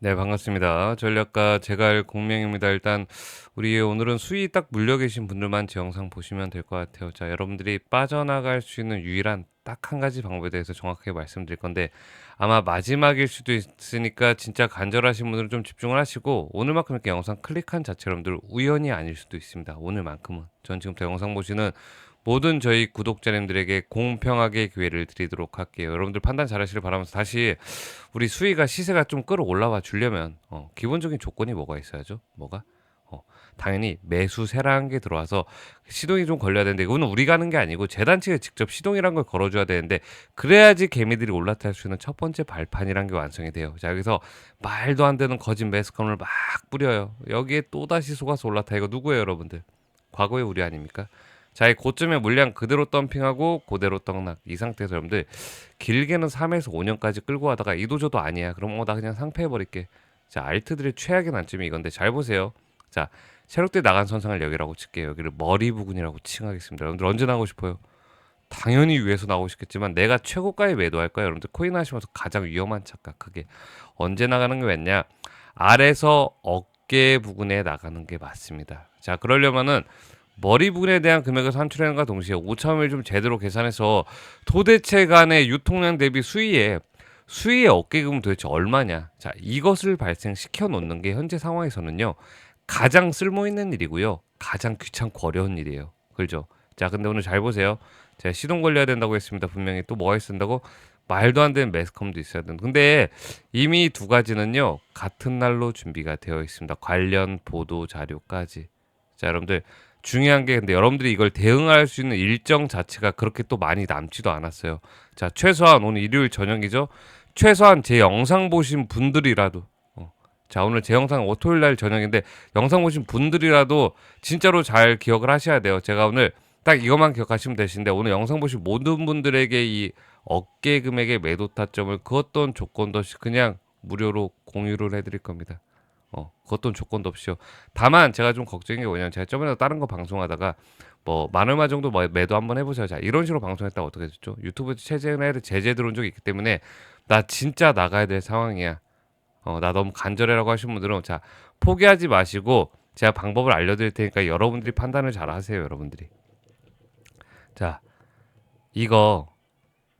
네, 반갑습니다. 전략가 제갈 공명입니다. 일단 우리 오늘은 수위 딱 물려 계신 분들만 제 영상 보시면 될 것 같아요. 자, 여러분들이 빠져나갈 수 있는 유일한 딱 한 가지 방법에 대해서 정확하게 말씀드릴 건데 아마 마지막일 수도 있으니까 진짜 간절하신 분들은 좀 집중을 하시고 오늘만큼 이렇게 영상 클릭한 자체 여러분들 우연이 아닐 수도 있습니다. 오늘만큼은 전 지금부터 영상 보시는 모든 저희 구독자님들에게 공평하게 기회를 드리도록 할게요. 여러분들 판단 잘하시길 바라면서 다시 우리 수위가 시세가 좀 끌어올라와 주려면 어, 기본적인 조건이 뭐가 있어야죠? 뭐가? 어, 당연히 매수 세라는 게 들어와서 시동이 좀 걸려야 되는데 이거는 우리가 하는 게 아니고 재단 측에 직접 시동이란 걸 걸어줘야 되는데 그래야지 개미들이 올라탈 수 있는 첫 번째 발판이란 게 완성이 돼요. 자 여기서 말도 안 되는 거짓 매스컴을 막 뿌려요. 여기에 또다시 속아서 올라타 이거 누구예요 여러분들? 과거의 우리 아닙니까? 자, 이 고점의 물량 그대로 덤핑하고 그대로 떡락 이 상태에서 여러분들 길게는 3에서 5년까지 끌고 가다가 이도저도 아니야. 그럼 어, 나 그냥 상패해 버릴게. 자, 알트들의 최악의 난점이 이건데 잘 보세요. 자, 새롭게 나간 선상을 여기라고 칠게요. 여기를 머리 부근이라고 칭하겠습니다. 여러분들 언제 나고 싶어요? 당연히 위에서 나오고 싶겠지만 내가 최고가에 매도할 거야. 여러분들 코인 하시면서 가장 위험한 착각 크게 언제 나가는 게 맞냐? 아래서 어깨 부근에 나가는 게 맞습니다. 자, 그러려면은 머리 부분에 대한 금액을 산출하는과 동시에 5차원을 좀 제대로 계산해서 도대체 간의 유통량 대비 수위에 수위의 어깨금은 도대체 얼마냐? 자, 이것을 발생시켜 놓는 게 현재 상황에서는요. 가장 쓸모 있는 일이고요. 가장 귀찮고 어려운 일이에요. 그렇죠? 자, 근데 오늘 잘 보세요. 제가 시동 걸려야 된다고 했습니다. 분명히 또 뭐가 있었다고? 말도 안 되는 매스컴도 있어야 되는. 근데 이미 두 가지는요. 같은 날로 준비가 되어 있습니다. 관련 보도 자료까지. 자, 여러분들 중요한 게 근데 여러분들이 이걸 대응할 수 있는 일정 자체가 그렇게 또 많이 남지도 않았어요. 자, 최소한 오늘 일요일 저녁이죠. 최소한 제 영상 보신 분들이라도 어. 자, 오늘 제 영상 토요일 날 저녁인데 영상 보신 분들이라도 진짜로 잘 기억을 하셔야 돼요. 제가 오늘 딱 이것만 기억하시면 되시는데 오늘 영상 보신 모든 분들에게 이 어깨 금액의 매도 타점을 그 어떤 조건도 없이 그냥 무료로 공유를 해드릴 겁니다. 어, 그것도 조건도 없이요. 다만 제가 좀 걱정인 게 뭐냐면 제가 저번에 다른 거 방송하다가 뭐 만 얼마 정도 뭐 매도 한번 해보세요. 자 이런 식으로 방송했다가 어떻게 됐죠? 유튜브 최근에 제재 들어온 적이 있기 때문에 나 진짜 나가야 될 상황이야. 어, 나 너무 간절해라고 하신 분들은 자 포기하지 마시고 제가 방법을 알려드릴 테니까 여러분들이 판단을 잘 하세요, 여러분들이. 자 이거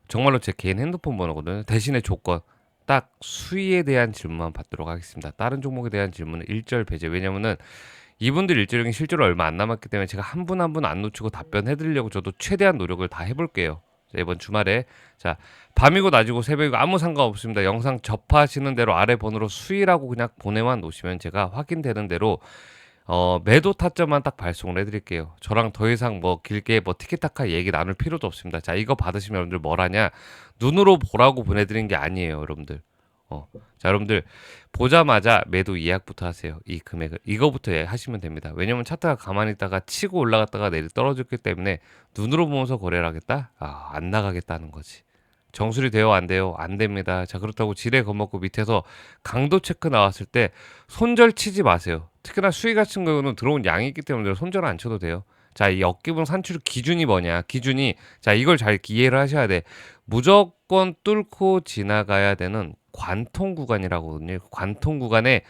정말로 제 개인 핸드폰 번호거든요. 대신에 조건 딱 수위에 대한 질문만 받도록 하겠습니다. 다른 종목에 대한 질문은 일절 배제. 왜냐면은 이분들 일주일이 실제로 얼마 안 남았기 때문에 제가 한 분 한 분 안 놓치고 답변해 드리려고 저도 최대한 노력을 다 해볼게요. 자, 이번 주말에 자 밤이고 낮이고 새벽이고 아무 상관없습니다. 영상 접하시는 대로 아래 번호로 수위라고 그냥 보내만 놓으시면 제가 확인되는 대로 어, 매도 타점만 딱 발송을 해 드릴게요. 저랑 더 이상 뭐 길게 뭐 티키타카 얘기 나눌 필요도 없습니다. 자, 이거 받으시면 여러분들 뭘 하냐? 눈으로 보라고 보내 드린 게 아니에요, 여러분들. 어, 자, 여러분들 보자마자 매도 예약부터 하세요. 이 금액을 이거부터 하시면 됩니다. 왜냐면 차트가 가만히 있다가 치고 올라갔다가 내리 떨어졌기 때문에 눈으로 보면서 거래를 하겠다? 아, 안 나가겠다는 거지. 정수리 돼요 안 돼요 안 됩니다 자 그렇다고 지뢰 겁먹고 밑에서 강도 체크 나왔을 때 손절 치지 마세요 특히나 수위 같은 경우는 들어온 양이 있기 때문에 손절 안 쳐도 돼요. 자 이 어깨분 산출 기준이 뭐냐? 기준이 자 이걸 잘 이해를 하셔야 돼. 무조건 뚫고 지나가야 되는 관통 구간이라고 하거든요. 관통 구간의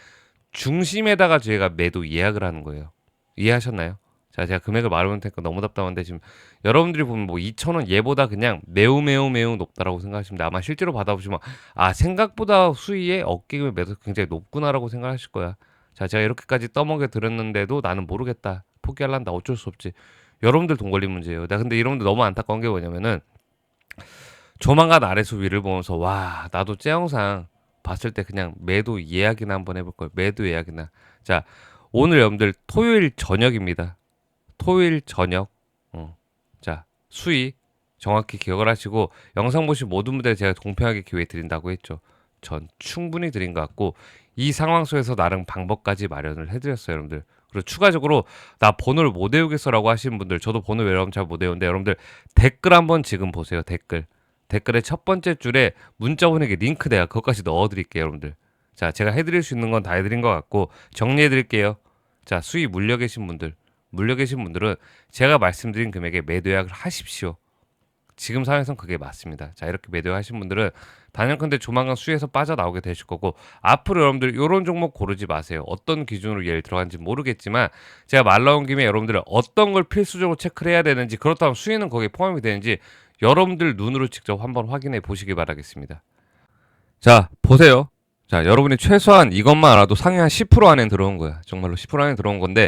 중심에다가 저희가 매도 예약을 하는 거예요. 이해하셨나요? 자, 제가 금액을 말하면 테니까 너무 답답한데 지금 여러분들이 보면 뭐 2,000원 얘보다 그냥 매우 매우 매우 높다라고 생각하시면 아마 실제로 받아보시면 아 생각보다 수위에 어깨금의 매도 굉장히 높구나라고 생각하실 거야. 자, 제가 이렇게까지 떠먹여 드렸는데도 나는 모르겠다. 포기할란다. 어쩔 수 없지. 여러분들 돈 걸린 문제예요. 나 근데 여러분들 너무 안타까운 게 뭐냐면은 조만간 아래서 위를 보면서 와 나도 제 영상 봤을 때 그냥 매도 예약이나 한번 해볼 걸. 매도 예약이나. 자 오늘 여러분들 토요일 저녁입니다. 토요일 저녁 어. 자 수위 정확히 기억을 하시고 영상 보신 모든 분들 제가 공평하게 기회 드린다고 했죠. 전 충분히 드린 것 같고 이 상황 속에서 나름 방법까지 마련을 해드렸어요, 여러분들. 그리고 추가적으로 나 번호를 못 외우겠어라고 하시는 분들 저도 번호 외우면 잘 못 외우는데 여러분들 댓글 한번 지금 보세요, 댓글. 댓글의 첫 번째 줄에 문자 보내기 링크 내가 그것까지 넣어드릴게요, 여러분들. 자, 제가 해드릴 수 있는 건 다 해드린 것 같고 정리해드릴게요. 자, 수위 물려 계신 분들 물려 계신 분들은 제가 말씀드린 금액에 매도 예약을 하십시오. 지금 상황에선 그게 맞습니다. 자 이렇게 매도하신 분들은 단연컨대 조만간 수에서 빠져나오게 되실 거고 앞으로 여러분들 이런 종목 고르지 마세요. 어떤 기준으로 예를 들어간지 모르겠지만 제가 말 나온 김에 여러분들 어떤 걸 필수적으로 체크를 해야 되는지 그렇다면 수익은 거기에 포함이 되는지 여러분들 눈으로 직접 한번 확인해 보시기 바라겠습니다. 자 보세요. 자 여러분이 최소한 이것만 알아도 상위 한 10% 안에 들어온 거야. 정말로 10% 안에 들어온 건데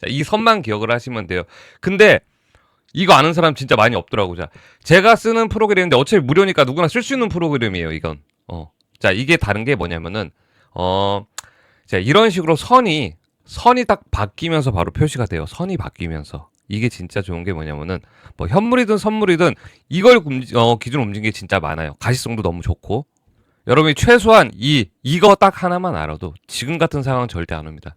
자, 이 선만 기억을 하시면 돼요. 근데 이거 아는 사람 진짜 많이 없더라고. 자, 제가 쓰는 프로그램인데 어차피 무료니까 누구나 쓸 수 있는 프로그램이에요. 이건. 어. 자, 이게 다른 게 뭐냐면은 어, 자, 이런 식으로 선이 선이 딱 바뀌면서 바로 표시가 돼요. 선이 바뀌면서. 이게 진짜 좋은 게 뭐냐면은 뭐 현물이든 선물이든 이걸 움직, 어, 기준으로 움직이는 게 진짜 많아요. 가시성도 너무 좋고. 여러분이 최소한 이 이거 딱 하나만 알아도 지금 같은 상황은 절대 안 옵니다.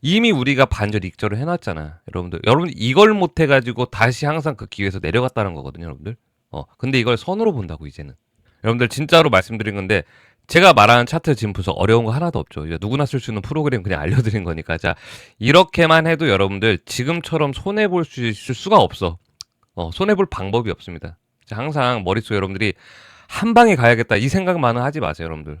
이미 우리가 반절 익절을 해놨잖아. 여러분들. 여러분 이걸 못 해 가지고 다시 항상 그 기회에서 내려갔다는 거거든요, 여러분들. 어. 근데 이걸 선으로 본다고, 이제는. 여러분들 진짜로 말씀드린 건데, 제가 말하는 차트 지금 분석 어려운 거 하나도 없죠. 이제 누구나 쓸 수 있는 프로그램 그냥 알려드린 거니까. 자, 이렇게만 해도 여러분들 지금처럼 손해볼 수 있을 수가 없어. 어, 손해볼 방법이 없습니다. 자, 항상 머릿속에 여러분들이 한 방에 가야겠다 이 생각만은 하지 마세요, 여러분들.